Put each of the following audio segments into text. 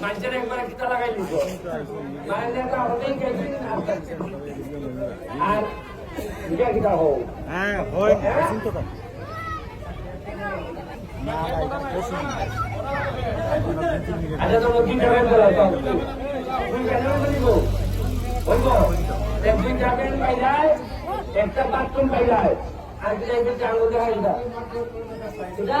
মানুষের একবার একটা লাগাই দিত মানে তো আমাদের গেছি আর এটা কিটা হোক হ্যাঁ হয়। চিন্তা কর ভাই বেশি আচ্ছা তো দুই টাকা দিলাম তো দুই দিব হইব এক দুই টাকা একটা বাথরুম পাই আর কি যাইবে এটা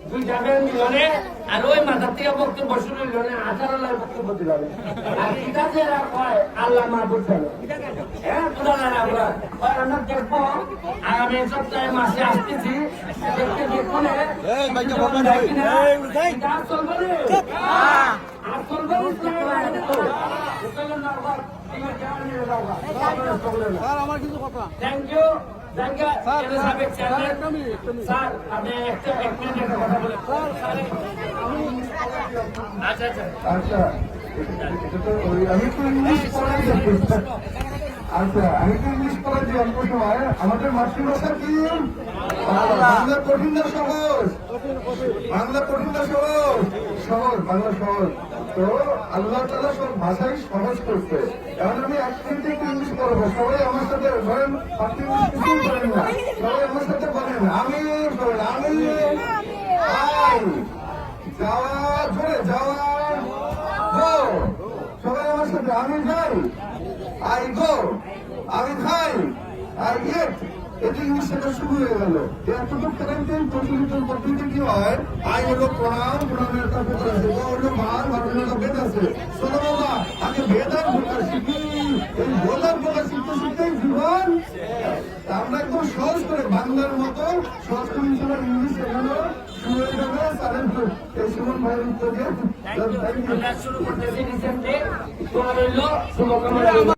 দুই যাবেন মিলনে আর ওই মাথার থেকে বক্তব্য শুরু হইল আঠারো লাখ বক্তব্য দিল আর কিতা যে আল্লাহ মাহবুব জানে। হ্যাঁ তোরা আমরা। ওই আমরা দেখব আগামী সপ্তাহে মাসে আসতেছি দেখতে দেখব না এই ভাইকে বলবেন না। এই, উঠাই। এটা আর চলবে আর চলবে আমার কিছু কথা। Thank you. আচ্ছা এটা তো ওই আমি তো ইংলিশ পড়াই যাচ্ছি আচ্ছা আমি তো ইংলিশ অল্প সময় আমাদের মাতৃভাষা কি? বাংলা। কঠিন না সহজ বাংলা কঠিন। না সহজ সহজ বাংলা সহজ তো আল্লাহ তালা সব ভাষাই সহজ করছে। এখন আমি এক মিনিটে একটু ইংলিশ পড়ব সবাই আমার সাথে ধরেন আপনি কিছুই বলেন না। সবাই আমার সাথে বলেন আমি বলেন আমি আই যাওয়া ধরে যাওয়া গো সবাই আমার সাথে আমি যাই আই গো। আমি খাই। আই ইট ইংলিশ শেখা শুরু হয়ে গেল। এতটুকু পদ্ধতি কি হয়? আই হলো প্রণাম প্রণামের তারপর আছে। গো হলো মান মানের হলো বেদ আছে। শোনো বাবা আগে বেদার বোকা শিখি এই বোলার বোকা শিখতে শিখতেই জীবন আমরা একদম সহজ করে বাংলার মতো সহজ করে ইনশাল্লাহ ইংলিশ শেখানো শুরু হয়ে যাবে স্যারের এই সুমন ভাইয়ের উত্তরে থ্যাংক ইউ আমরা শুরু করতেছি রিসেন্টলি তোমার হইল শুভকামনা। রইল।